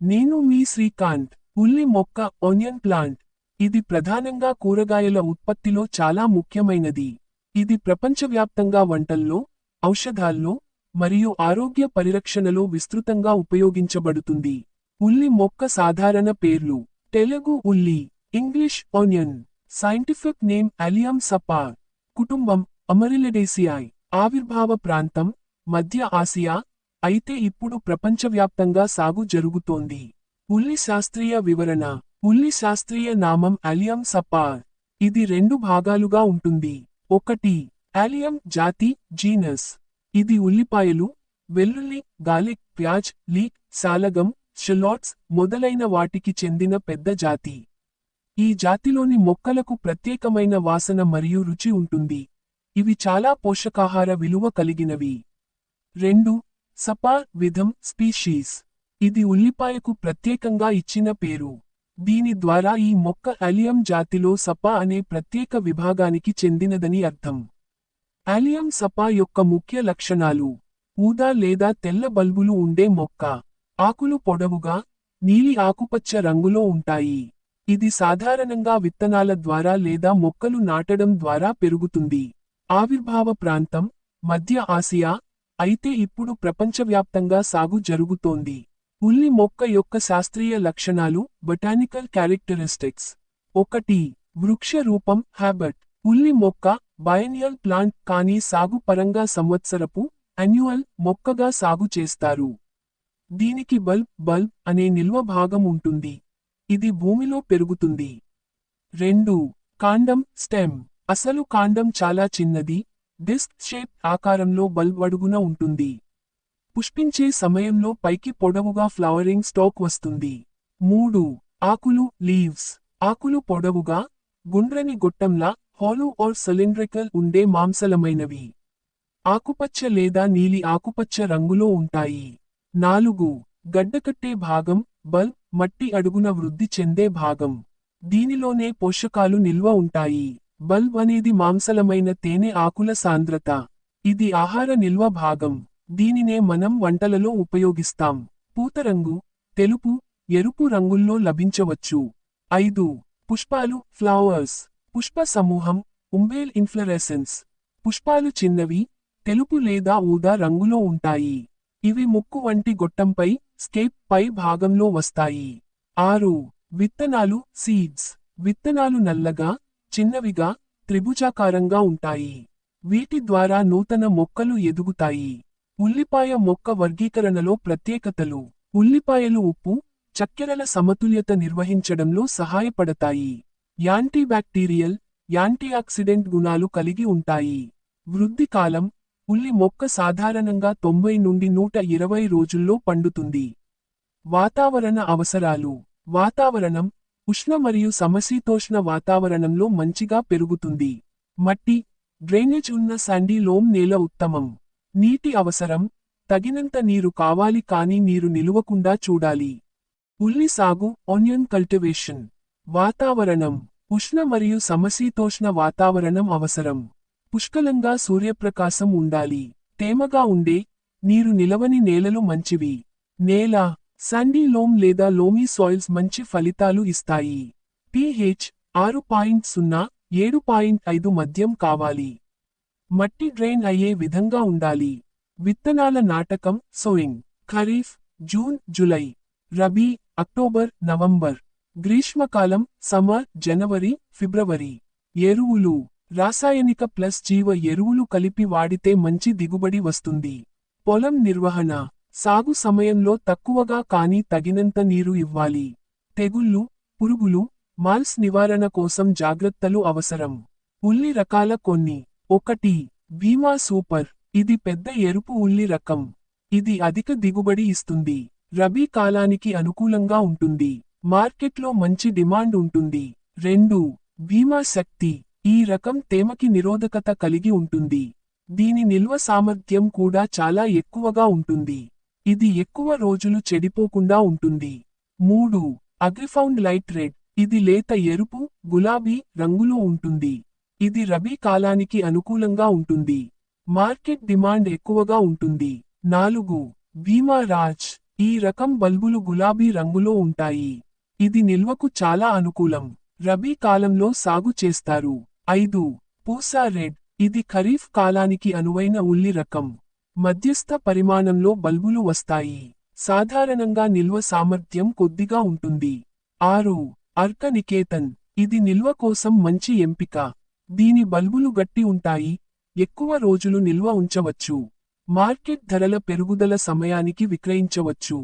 నేను మీ శ్రీకాంత్ ఉల్లి మొక్క ఆనియన్ ప్లాంట్. ఇది ప్రధానంగా కూరగాయల ఉత్పత్తిలో చాలా ముఖ్యమైనది. ఇది ప్రపంచవ్యాప్తంగా వంటల్లో ఔషధాల్లో మరియు ఆరోగ్య పరిరక్షణలో విస్తృతంగా ఉపయోగించబడుతుంది. ఉల్లి మొక్క సాధారణ పేర్లు. తెలుగు ఉల్లి English onion. Scientific name allium supper కుటుంబం అమరిలడేసియాయ్ ఆవిర్భావ ప్రాంతం మధ్య ఆసియా అయితే ఇప్పుడు ప్రపంచవ్యాప్తంగా సాగు జరుగుతోంది. ఉల్లి శాస్త్రీయ వివరణ ఉల్లి శాస్త్రీయ నామం అలియం సపార్ ఇది రెండు భాగాలుగా ఉంటుంది. ఒకటి అలియం జాతి జీనస్. ఇది ఉల్లిపాయలు వెల్లుల్లి గాలిక్ ప్యాజ్ లీక్ సాలగం షిలాట్స్ మొదలైన వాటికి చెందిన పెద్ద జాతి. ఈ జాతిలోని మొక్కలకు ప్రత్యేకమైన వాసన మరియు రుచి ఉంటుంది. ఇవి చాలా పోషకాహార విలువ కలిగినవి. రెండు సపా విధం స్పీషీస్. ఇది ఉల్లిపాయకు ప్రత్యేకంగా ఇచ్చిన పేరు. దీని ద్వారా ఈ మొక్క అలియం జాతిలో సపా అనే ప్రత్యేక విభాగానికి చెందినదని అర్థం. అలియం సపా యొక్క ముఖ్య లక్షణాలు. ఊదా లేదా తెల్ల బల్బులు ఉండే మొక్క. ఆకులు పొడవుగా నీలి ఆకుపచ్చ రంగులో ఉంటాయి. ఇది సాధారణంగా విత్తనాల ద్వారా లేదా మొక్కలు నాటడం ద్వారా పెరుగుతుంది. ఆవిర్భావ ప్రాంతం మధ్య ఆసియా అయితే ఇప్పుడు ప్రపంచవ్యాప్తంగా సాగు జరుగుతోంది. ఉల్లి మొక్క యొక్క శాస్త్రీయ లక్షణాలు బొటానికల్ క్యారెక్టరిస్టిక్స్ ఒకటి వృక్ష రూపం హ్యాబట్ ఉల్లి మొక్క బయనియల్ ప్లాంట్ కానీ సాగు పరంగా సంవత్సరపు అన్యువల్ మొక్కగా సాగు చేస్తారు. దీనికి బల్బ్ బల్బ్ అనే నిల్వ భాగం ఉంటుంది. ఇది భూమిలో పెరుగుతుంది. రెండు కాండం స్టెమ్ అసలు కాండం చాలా చిన్నది డిస్క్ షేప్ ఆకారంలో బల్బ్ అడుగున ఉంటుంది. పుష్పించే సమయంలో పైకి పొడవుగా ఫ్లవరింగ్ స్టాక్ వస్తుంది. మూడు ఆకులు లీవ్స్ ఆకులు పొడవుగా గుండ్రని గొట్టంలా హాలో ఆర్ సిలిండ్రికల్ ఉండే మాంసలమైనవి. ఆకుపచ్చ లేదా నీలి ఆకుపచ్చ రంగులో ఉంటాయి. నాలుగు గడ్డకట్టే భాగం బల్బ్ మట్టి అడుగున వృద్ధి చెందే భాగం. దీనిలోనే పోషకాలు నిల్వ ఉంటాయి. బల్బ్ అనేది మాంసలమైన తేనె ఆకుల సాంద్రత. ఇది ఆహార నిల్వ భాగం. దీనినే మనం వంటలలో ఉపయోగిస్తాం. పూతరంగు తెలుపు ఎరుపు రంగుల్లో లభించవచ్చు. ఐదు పుష్పాలు ఫ్లవర్స్. పుష్ప సమూహం ఉంబేల్ ఇన్ఫ్లరెసెన్స్ పుష్పాలు చిన్నవి తెలుపు లేదా ఊదా రంగులో ఉంటాయి. ఇవి ముక్కు వంటి గొట్టంపై స్కేప్ పై భాగంలో వస్తాయి. ఆరు విత్తనాలు సీడ్స్ విత్తనాలు నల్లగా చిన్నవిగా త్రిభుజాకారంగా ఉంటాయి. వీటి ద్వారా నూతన మొక్కలు ఎదుగుతాయి. ఉల్లిపాయ మొక్క వర్గీకరణలో ప్రత్యేకతలు. ఉల్లిపాయలు ఉప్పు చక్కెరల సమతుల్యత నిర్వహించడంలో సహాయపడతాయి. యాంటీబ్యాక్టీరియల్ యాంటీఆక్సిడెంట్ గుణాలు కలిగి ఉంటాయి. వృద్ధి కాలం ఉల్లి మొక్క సాధారణంగా తొంభై నుండి నూట ఇరవై రోజుల్లో పండుతుంది. వాతావరణ అవసరాలు. వాతావరణం ఉష్ణ మరియు సమశీతోష్ణ వాతావరణంలో మంచిగా పెరుగుతుంది. మట్టి డ్రైనేజ్ ఉన్న శాండీ లోమ్ నేల ఉత్తమం. నీటి అవసరం తగినంత నీరు కావాలి కానీ నీరు నిలువకుండా చూడాలి. ఉల్లి సాగు ఆనియన్ కల్టివేషన్. వాతావరణం ఉష్ణ మరియు సమశీతోష్ణ వాతావరణం అవసరం. పుష్కలంగా సూర్యప్రకాశం ఉండాలి. తేమగా ఉండే నీరు నిలవని నేలలు మంచివి. నేల శాండీ లోమ్ లేదా లోమీ సాయిల్స్ మంచి ఫలితాలు ఇస్తాయి. పిహెచ్ ఆరు పాయింట్ సున్నా ఏడు పాయింట్ ఐదు మధ్యం కావాలి. మట్టి డ్రైన్ అయ్యే విధంగా ఉండాలి. విత్తనాల నాటకం sowing kharif June July rabi October November గ్రీష్మకాలం summer జనవరి ఫిబ్రవరి. ఎరువులు రాసాయనిక ప్లస్ జీవ ఎరువులు కలిపి వాడితే మంచి దిగుబడి వస్తుంది. పొలం నిర్వహణ సాగు సమయంలో తక్కువగా కానీ తగినంత నీరు ఇవ్వాలి. తెగుళ్ళు పురుగులు మాల్స్ నివారణ కోసం జాగ్రత్తలు అవసరం. ఉల్లి రకాల కొన్ని. ఒకటి. భీమా సూపర్. ఇది పెద్ద ఎరుపు ఉల్లి రకం. ఇది అధిక దిగుబడి ఇస్తుంది. రబీ కాలానికి అనుకూలంగా ఉంటుంది. మార్కెట్లో మంచి డిమాండ్ ఉంటుంది. రెండు. భీమా శక్తి. ఈ రకం తేమకి నిరోధకత కలిగి ఉంటుంది. దీని నిల్వ సామర్థ్యం కూడా చాలా ఎక్కువగా ఉంటుంది. ఇది ఎక్కువ రోజులు చెడిపోకుండా ఉంటుంది. మూడు అగ్రిఫౌండ్ లైట్ రెడ్. ఇది లేత ఎరుపు గులాబీ రంగులో ఉంటుంది. ఇది రబీ కాలానికి అనుకూలంగా ఉంటుంది. మార్కెట్ డిమాండ్ ఎక్కువగా ఉంటుంది. నాలుగు భీమా రాజ్. ఈ రకం బల్బులు గులాబీ రంగులో ఉంటాయి. ఇది నిల్వకు చాలా అనుకూలం. రబీ కాలంలో సాగు చేస్తారు. ఐదు పూసా రెడ్. ఇది ఖరీఫ్ కాలానికి అనువైన ఉల్లి రకం. మధ్యస్థ పరిమాణంలో బల్బులు వస్తాయి. సాధారణంగా నిల్వ సామర్థ్యం కొద్దిగా ఉంటుంది. ఆరు. అర్క నికేతన్ ఇది నిల్వ కోసం మంచి ఎంపిక. దీని బల్బులు గట్టి ఉంటాయి. ఎక్కువ రోజులు నిల్వ ఉంచవచ్చు. మార్కెట్ ధరల పెరుగుదల సమయానికి విక్రయించవచ్చు.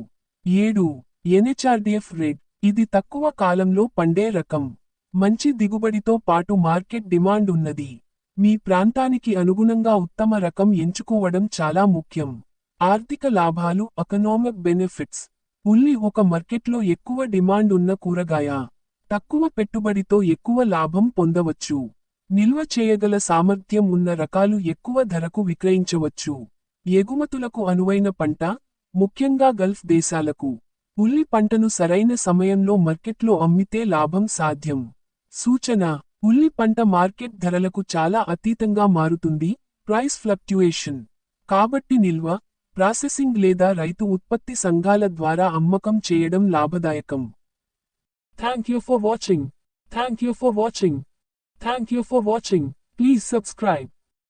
ఏడు. ఎన్హెచ్ఆర్డిఎఫ్ రెడ్ ఇది తక్కువ కాలంలో పండే రకం. మంచి దిగుబడితో పాటు మార్కెట్ డిమాండ్ ఉన్నది. మీ ప్రాంతానికి అనుగుణంగా ఉత్తమ రకం ఎంచుకోవడం చాలా ముఖ్యం. ఆర్థిక లాభాలు ఎకనామిక్ బెనిఫిట్స్ ఉల్లి ఒక మార్కెట్లో ఎక్కువ డిమాండ్ ఉన్న కూరగాయ. తక్కువ పెట్టుబడితో ఎక్కువ లాభం పొందవచ్చు. నిల్వ చేయగల సామర్థ్యం ఉన్న రకాలు ఎక్కువ ధరకు విక్రయించవచ్చు. ఎగుమతులకు అనువైన పంట ముఖ్యంగా గల్ఫ్ దేశాలకు. ఉల్లి పంటను సరైన సమయంలో మార్కెట్లో అమ్మితే లాభం సాధ్యం. సూచన ఉల్లి పంట మార్కెట్ ధరలకు చాలా అతీతంగా మారుతుంది ప్రైస్ ఫ్లక్ట్యుయేషన్ కాబట్టి నిల్వ ప్రాసెసింగ్ లేదా రైతు ఉత్పత్తి సంఘాల ద్వారా అమ్మకం చేయడం లాభదాయకం. Thank you for watching thank you for watching thank you for watching please subscribe